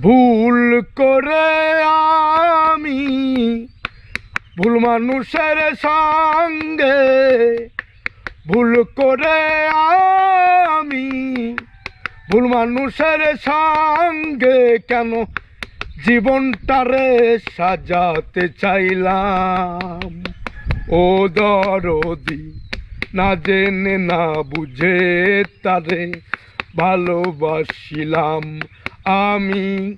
ভুল করে আমি, ভুল মানুষের সঙ্গে ভুল করে আমি, ভুল মানুষের সঙ্গে কেন জীবনটারে সাজাতে চাইলাম? ও দরদি, না জেনে না বুঝে তারে ভালোবাসিলাম। আমি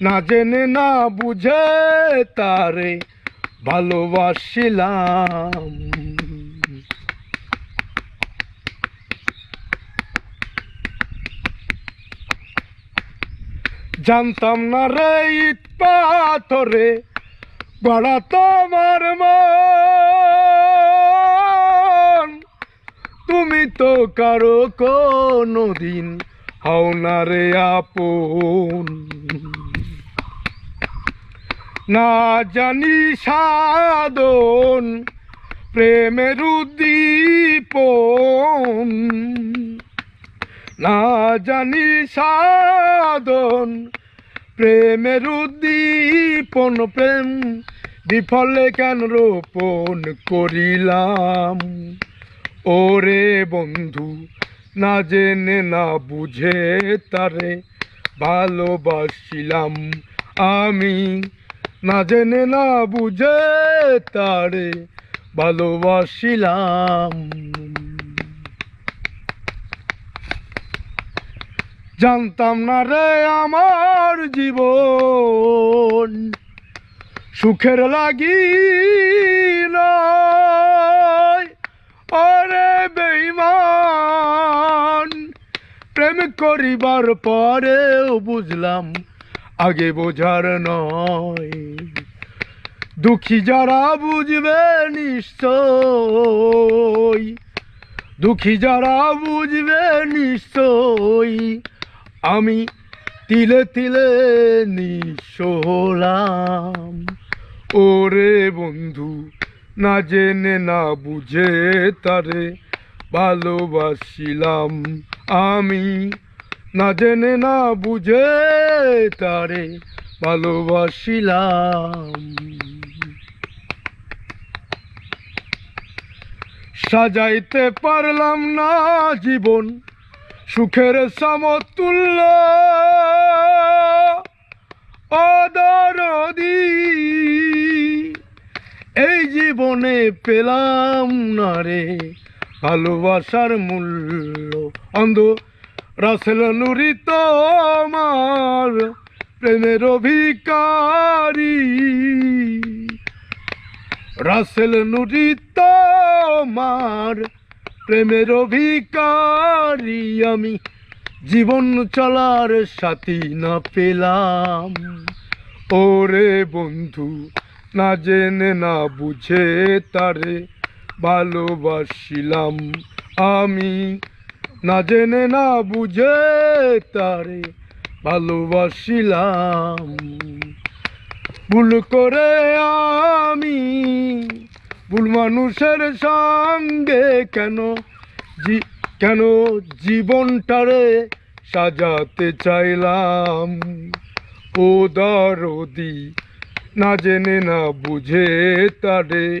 না জেনে না বুঝে তারে ভালোবাসিলাম। জানতাম না রে ইট পাথরে, গড়া তোমার মন। তুমি তো কারও কোনো দিন হও না রে আপন। না জানি সাধন, প্রেমের উদ্দীপন। না জানি সাধন, প্রেমের উদ্দীপন, প্রেম বিফলে কেন রোপণ করিলাম? ওরে বন্ধু না জেনে না বুঝে তারে ভালোবাসিলাম আমি। না জেনে না বুঝে তারে ভালোবাসিলাম। জানতাম না রে আমার জীবন সুখের লাগি ওরে বেইমান প্রেম করিবার পরেও বুঝলাম, আগে বোঝার নয়। দুঃখী যারা বুঝবে নিশ্চয়, দুঃখী যারা বুঝবে নিশ্চয়, আমি তিলে তিলে নিশোলাম ওরে বন্ধু, না জেনে না বুঝে তারে ভালোবাসিলাম। আমি না জেনে না বুঝে তারে ভালোবাসিলাম। সাজাইতে পারলাম না জীবন, সুখের সমতুল্য। অদরদি এই জীবনে পেলাম না রে ভালোবাসার মূল্য। অন্ধ রাসেল নুরি তোমার প্রেমের অভিকারী। রাসেল নুরি তোমার প্রেমের অভিকারী। আমি জীবন চলার সাথী না পেলাম। ওরে বন্ধু, না জেনে, না বুঝে তারে ভালোবাসিলাম। আমি না জেনে না বুঝে তারে ভালোবাসিলাম। ভুল করে আমি ভুল মানুষের সঙ্গে কেন জি, কেন জীবনটারে সাজাতে চাইলাম? ও দরদি, না জেনে না বুঝে তারে